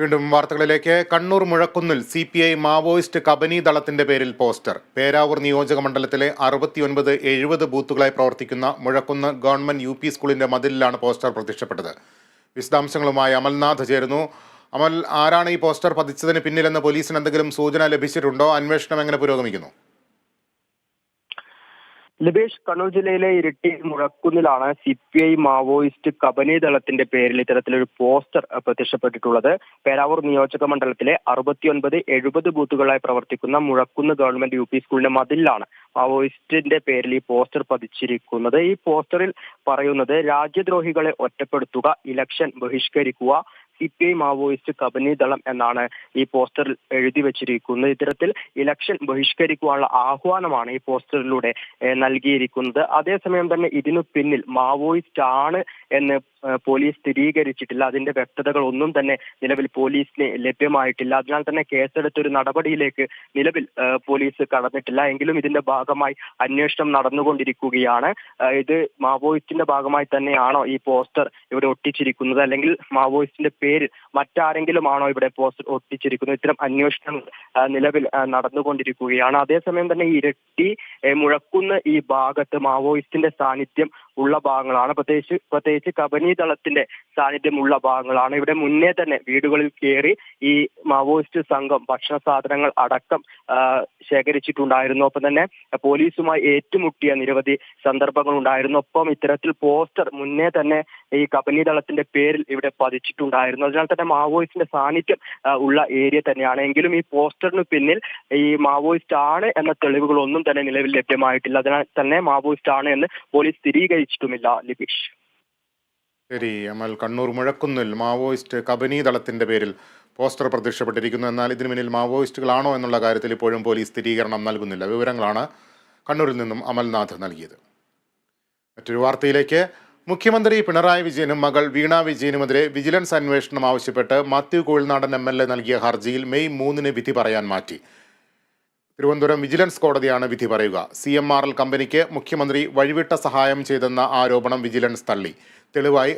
വീണ്ടും വാർത്തകളിലേക്ക്. Kannur മുഴക്കുന്നിൽ C P I Maoist Kabani ദളത്തിന്റെ പേരിൽ പോസ്റ്റർ. പേരാവൂർ നിയോജക മണ്ഡലത്തിലെ അറുപത്തിയൊൻപത് എഴുപത് ബൂത്തുകളായി പ്രവർത്തിക്കുന്ന മുഴക്കുന്ന് ഗവൺമെന്റ് യു പി സ്കൂളിന്റെ മതിലിലാണ് പോസ്റ്റർ പ്രത്യക്ഷപ്പെട്ടത്. വിശദാംശങ്ങളുമായി അമൽനാഥ് ചേരുന്നു. അമൽ ആരാണ് ഈ പോസ്റ്റർ പതിച്ചതിന് പിന്നിലെന്ന് പോലീസിന് എന്തെങ്കിലും സൂചന ലഭിച്ചിട്ടുണ്ടോ? അന്വേഷണം എങ്ങനെ പുരോഗമിക്കുന്നു? ലബേഷ് കണ്ണൂർ ജില്ലയിലെ ഇരട്ടി മുഴക്കുന്നിലാണ് C P I Maoist Kabani ദളത്തിന്റെ പേരിൽ ഇത്തരത്തിലൊരു പോസ്റ്റർ പ്രത്യക്ഷപ്പെട്ടിട്ടുള്ളത്. പേരാവൂർ നിയോജക മണ്ഡലത്തിലെ അറുപത്തിയൊൻപത് എഴുപത് ബൂത്തുകളായി പ്രവർത്തിക്കുന്ന മുഴക്കുന്ന് ഗവൺമെന്റ് യു പി സ്കൂളിന്റെ മതിലാണ് മാവോയിസ്റ്റിന്റെ പേരിൽ ഈ പോസ്റ്റർ പതിച്ചിരിക്കുന്നത്. ഈ പോസ്റ്ററിൽ പറയുന്നത് രാജ്യദ്രോഹികളെ ഒറ്റപ്പെടുത്തുക election ബഹിഷ്കരിക്കുക C P I Maoist Kabani ദളം എന്നാണ് ഈ പോസ്റ്ററിൽ എഴുതി വെച്ചിരിക്കുന്നത്. ഇത്തരത്തിൽ ഇലക്ഷൻ ബഹിഷ്കരിക്കുവാനുള്ള ആഹ്വാനമാണ് ഈ പോസ്റ്ററിലൂടെ നൽകിയിരിക്കുന്നത്. അതേസമയം തന്നെ ഇതിനു പിന്നിൽ മാവോയിസ്റ്റ് ആണ് എന്ന് പോലീസ് സ്ഥിരീകരിച്ചിട്ടില്ല. അതിന്റെ വ്യക്തതകൾ ഒന്നും തന്നെ നിലവിൽ പോലീസിന് ലഭ്യമായിട്ടില്ല. അതിനാൽ തന്നെ കേസെടുത്ത ഒരു നടപടിയിലേക്ക് നിലവിൽ പോലീസ് കടന്നിട്ടില്ല. എങ്കിലും ഇതിന്റെ ഭാഗമായി അന്വേഷണം നടന്നുകൊണ്ടിരിക്കുകയാണ്. ഇത് മാവോയിസ്റ്റിന്റെ ഭാഗമായി തന്നെയാണോ ഈ പോസ്റ്റർ ഇവിടെ ഒട്ടിച്ചിരിക്കുന്നത്? അല്ലെങ്കിൽ മാവോയിസ്റ്റിന്റെ പേരിൽ മറ്റാരെങ്കിലും ആണോ ഇവിടെ പോസ്റ്റ് ഒട്ടിച്ചിരിക്കുന്നത്? ഇത്തരം അന്വേഷണം നിലവിൽ നടന്നുകൊണ്ടിരിക്കുകയാണ്. അതേസമയം തന്നെ ഇരട്ടി മുഴക്കുന്ന് ഈ ഭാഗത്ത് മാവോയിസ്റ്റിന്റെ സാന്നിധ്യം ഉള്ള ഭാഗങ്ങളാണ്. പ്രത്യേകിച്ച് പ്രത്യേകിച്ച് കബനി ദളത്തിന്റെ സാന്നിധ്യമുള്ള ഭാഗങ്ങളാണ്. ഇവിടെ മുന്നേ തന്നെ വീടുകളിൽ കയറി ഈ മാവോയിസ്റ്റ് സംഘം ഭക്ഷണ സാധനങ്ങൾ അടക്കം ശേഖരിച്ചിട്ടുണ്ടായിരുന്നു. ഒപ്പം തന്നെ പോലീസുമായി ഏറ്റുമുട്ടിയ നിരവധി സന്ദർഭങ്ങൾ ഉണ്ടായിരുന്നു. ഒപ്പം ഇത്തരത്തിൽ പോസ്റ്റർ മുന്നേ തന്നെ ഈ കബനി ദളത്തിന്റെ പേരിൽ ഇവിടെ പതിച്ചിട്ടുണ്ടായിരുന്നു. അതിനാൽ തന്നെ മാവോയിസ്റ്റിന്റെ സാന്നിധ്യം ഉള്ള ഏരിയ തന്നെയാണ്. എങ്കിലും ഈ പോസ്റ്ററിന് പിന്നിൽ ഈ മാവോയിസ്റ്റ് ആണ് എന്ന തെളിവുകൾ ഒന്നും തന്നെ നിലവിൽ ലഭ്യമായിട്ടില്ല. അതിനാൽ തന്നെ മാവോയിസ്റ്റ് ആണ് എന്ന് പോലീസ് സ്ഥിരീകരിച്ചിട്ടുമില്ല ലിബീഷ് ശരി അമൽ കണ്ണൂർ മുഴക്കുന്നിൽ മാവോയിസ്റ്റ് കബനി ദളത്തിന്റെ പേരിൽ പോസ്റ്റർ പ്രത്യക്ഷപ്പെട്ടിരിക്കുന്നു. എന്നാൽ ഇതിനു പിന്നിൽ മാവോയിസ്റ്റുകളാണോ എന്നുള്ള കാര്യത്തിൽ ഇപ്പോഴും പോലീസ് സ്ഥിരീകരണം നൽകുന്നില്ല. വിവരങ്ങളാണ് കണ്ണൂരിൽ നിന്നും അമൽനാഥ് നൽകിയത്. മറ്റൊരു വാർത്തയിലേക്ക്. മുഖ്യമന്ത്രി പിണറായി വിജയനും മകൾ വീണ വിജയനുമെതിരെ വിജിലൻസ് അന്വേഷണം ആവശ്യപ്പെട്ട് Mathew Kozhinadan M L A നൽകിയ ഹർജിയിൽ മെയ് മൂന്നിന് വിധി പറയാൻ മാറ്റി. തിരുവനന്തപുരം വിജിലൻസ് കോടതിയാണ് വിധി പറയുക. സി എം ആർ എൽ കമ്പനിക്ക് മുഖ്യമന്ത്രി വഴിവിട്ട സഹായം ചെയ്തെന്ന ആരോപണം വിജിലൻസ് തള്ളി. തെളിവായി